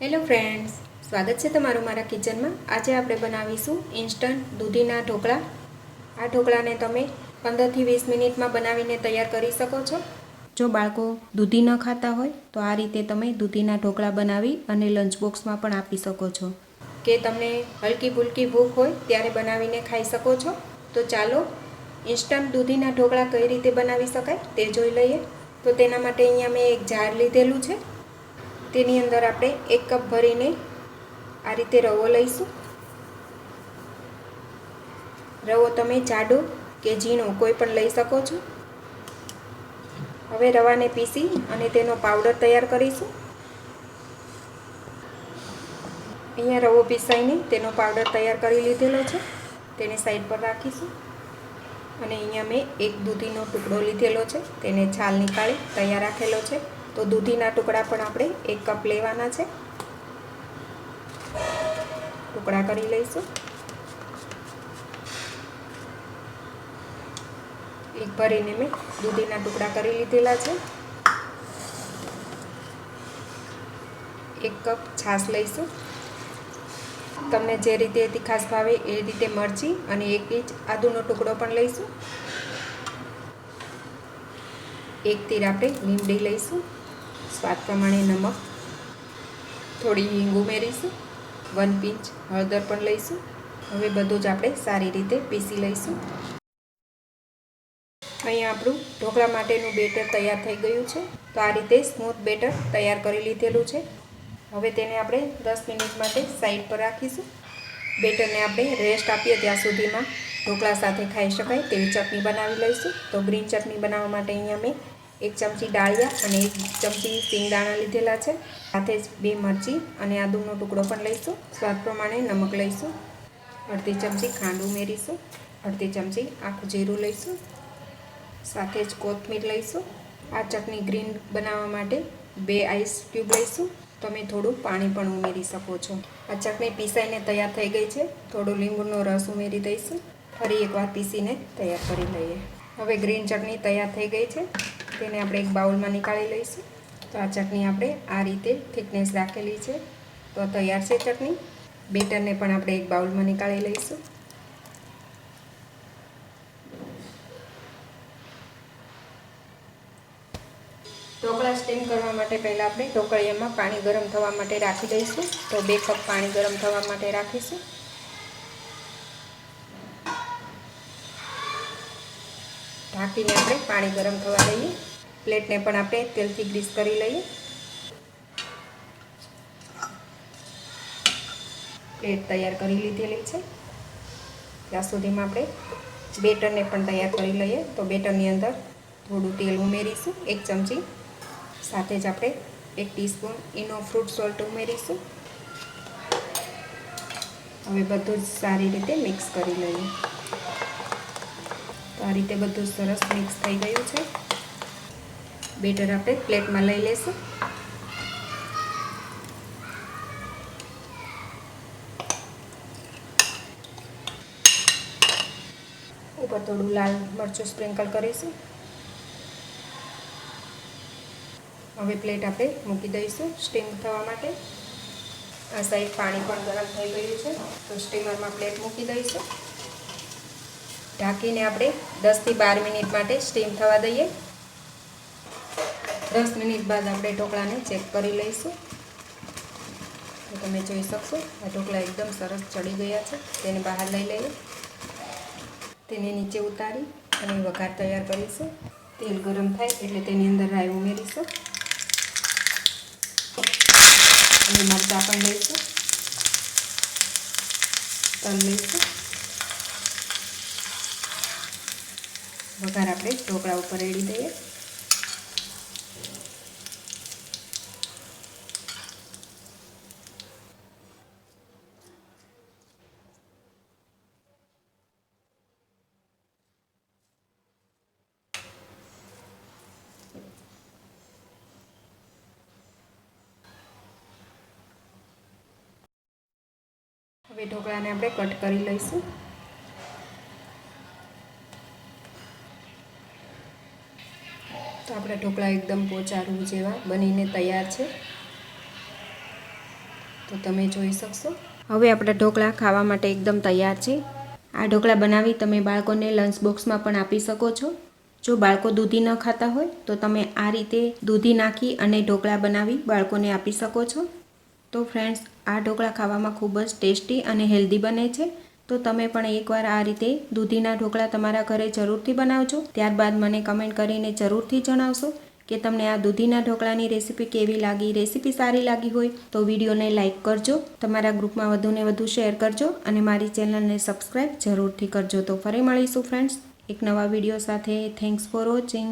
Hello friends સ્વાગત છે તમારું મારા કિચનમાં. આજે આપણે બનાવીશું ઇન્સ્ટન્ટ દૂધીના ઢોકળા. આ ઢોકળાને તમે પંદરથી વીસ મિનિટમાં બનાવીને તૈયાર કરી શકો છો. જો બાળકો દૂધી ન ખાતા હોય, તો આ રીતે તમે દૂધીના ઢોકળા બનાવી અને લંચ બોક્સમાં પણ આપી શકો છો. કે તમને હલકી ફુલકી ભૂખ હોય, ત્યારે બનાવીને ખાઈ શકો છો. તો ચાલો ઇન્સ્ટન્ટ દૂધીના ઢોકળા કઈ રીતે બનાવી શકાય તે જોઈ લઈએ. તો તેના માટે અહીંયા મેં એક જાર લીધેલું છે. તેની અંદર આપણે એક કપ ભરીને આ રીતે રવો લઈશું. રવો તમે જાડો કે ઝીણો કોઈ પણ લઈ શકો છો. હવે રવાને પીસી અને તેનો પાવડર તૈયાર કરીશું. અહીંયા રવો પીસાઈને તેનો પાવડર તૈયાર કરી લીધેલો છે. તેને સાઈડ પર રાખીશું. અને અહીંયા મેં એક દૂધીનો ટુકડો લીધેલો છે. તેને છાલ નીકાળી તૈયાર રાખેલો છે. તો દૂધીના ટુકડા પણ આપણે એક કપ લેવાના છે. ટુકડા કરી લઈશું. એક ભરીને મેં દૂધીના ટુકડા કરી લીધેલા છે. એક કપ છાશ લઈશું. તમને જે રીતે તીખાસ ભાવે એ રીતે મરચી અને એક ઇંચ આદુનો ટુકડો પણ લઈશું. એક તીર આપણે લીમડી લઈશું. સ્વાદ પ્રમાણે નમક, થોડી હિંગ ઉમેરીશું વન પિંચ હળદર પણ લઈશું. હવે બધું જ આપણે સારી રીતે પીસી લઈશું. અહીંયા આપણું ઢોકળા માટેનું બેટર તૈયાર થઈ ગયું છે. તો આ રીતે સ્મૂથ બેટર તૈયાર કરી લીધેલું છે. હવે તેને આપણે દસ મિનિટ માટે સાઈડ પર રાખીશું. બેટરને આપણે રેસ્ટ આપીએ ત્યાં સુધીમાં. ઢોકળા સાથે ખાઈ શકાય તેવી ચટણી બનાવી લઈશું. તો ગ્રીન ચટણી બનાવવા માટે અહીંયા મેં એક ચમચી ડાળિયા અને એક ચમચી સિંગદાણા લીધેલા છે. સાથે જ બે મરચી અને આદુનો ટુકડો પણ લઈશું. સ્વાદ પ્રમાણે નમક લઈશું. અડધી ચમચી ખાંડ ઉમેરીશું. અડધી ચમચી આખું જીરું લઈશું. સાથે જ કોથમીર લઈશું. આ ચટણી ગ્રીન બનાવવા માટે બે આઈસ ક્યુબ લઈશું. તમે થોડું પાણી પણ ઉમેરી શકો છો. આ ચટણી પીસાઈને તૈયાર થઈ ગઈ છે. થોડો લીંબુનો રસ ઉમેરી દઈશું. ફરી એકવાર પીસીને તૈયાર કરી લઈએ. હવે ગ્રીન ચટણી તૈયાર થઈ ગઈ છે. તેને આપણે એક બાઉલમાં નીકાળી લઈશું. તો આ ચટણી આપણે આ રીતે થિકનેસ રાખેલી છે. તો તૈયાર છે ચટણી. બેટરને પણ આપણે એક બાઉલમાં નીકાળી લઈશું. ઢોકળા સ્ટીમ કરવા માટે પહેલાં આપણે ઢોકળીયામાં પાણી ગરમ થવા માટે રાખી દઈશું. તો બે કપ પાણી ગરમ થવા માટે રાખીશું. ઢાંકીને આપણે પાણી ગરમ થવા દઈએ. પ્લેટને પણ આપણે તેલથી ગ્રીસ કરી લઈએ. પ્લેટ તૈયાર કરી લીધેલી છે. ત્યાં સુધીમાં આપણે બેટરને પણ તૈયાર કરી લઈએ. તો બેટરની અંદર થોડું તેલ ઉમેરીશું, એક ચમચી. સાથે જ આપણે એક ટીસ્પૂન ઇનો ફ્રૂટ સોલ્ટ ઉમેરીશું. હવે બધું જ સારી રીતે મિક્સ કરી લઈએ. તો આ રીતે બધું સરસ મિક્સ થઈ ગયું છે. બેટર આપણે પ્લેટમાં લઈ લેશું. ઉપર થોડું લાલ મરચું સ્પ્રિંકલ કરીશું. હવે પ્લેટ આપણે મૂકી દઈશું સ્ટીમ થવા માટે. આ સાઈડ પાણી પણ ગરમ થઈ ગયું છે, તો સ્ટીમરમાં પ્લેટ મૂકી દઈશું. ઢાંકીને આપણે દસથી બાર મિનિટ માટે સ્ટીમ થવા દઈએ. દસ મિનિટ બાદ આપણે ઢોકળાને ચેક કરી લઈશું. તો તમે જોઈ શકશો, આ ઢોકળા એકદમ સરસ ચડી ગયા છે. તેને બહાર લઈ લઈએ. તેને નીચે ઉતારી અને વઘાર તૈયાર કરીશું. તેલ ગરમ થાય એટલે તેની અંદર રાઈ ઉમેરીશું. અને મરચાં પણ લઈશું. તલ લઈશું. વઘાર આપણે ઢોકળા ઉપર રેડી દઈએ. હવે ઢોકળાને આપણે કટ કરી લઈશું. તો આપણા ઢોકળા એકદમ પોચારું જેવા બનીને તૈયાર છે. તો તમે જોઈ શકશો. હવે આપણા ઢોકળા ખાવા માટે એકદમ તૈયાર છે. આ ઢોકળા બનાવી તમે બાળકોને લંચ બોક્સમાં પણ આપી શકો છો. જો બાળકો દૂધી ન ખાતા હોય, તો તમે આ રીતે દૂધી નાખી અને ઢોકળા બનાવી બાળકોને આપી શકો છો. તો ફ્રેન્ડ્સ આ ઢોકળા ખાવામાં ખૂબ જ ટેસ્ટી અને હેલ્ધી બને છે. તો તમે પણ એકવાર આ રીતે દૂધીના ઢોકળા તમારા ઘરે જરૂરથી બનાવજો. ત્યારબાદ મને કમેન્ટ કરીને જરૂરથી જણાવશો કે તમને આ દૂધીના ઢોકળાની રેસીપી કેવી લાગી, રેસીપી સારી લાગી હોય તો વિડીયોને લાઇક કરજો. તમારા ગ્રુપમાં વધુને વધુ શેર કરજો અને મારી ચેનલને સબસ્ક્રાઈબ જરૂરથી કરજો. તો ફરી મળીશું, ફ્રેન્ડ્સ. એક નવા વીડિયો સાથે. Thanks for watching.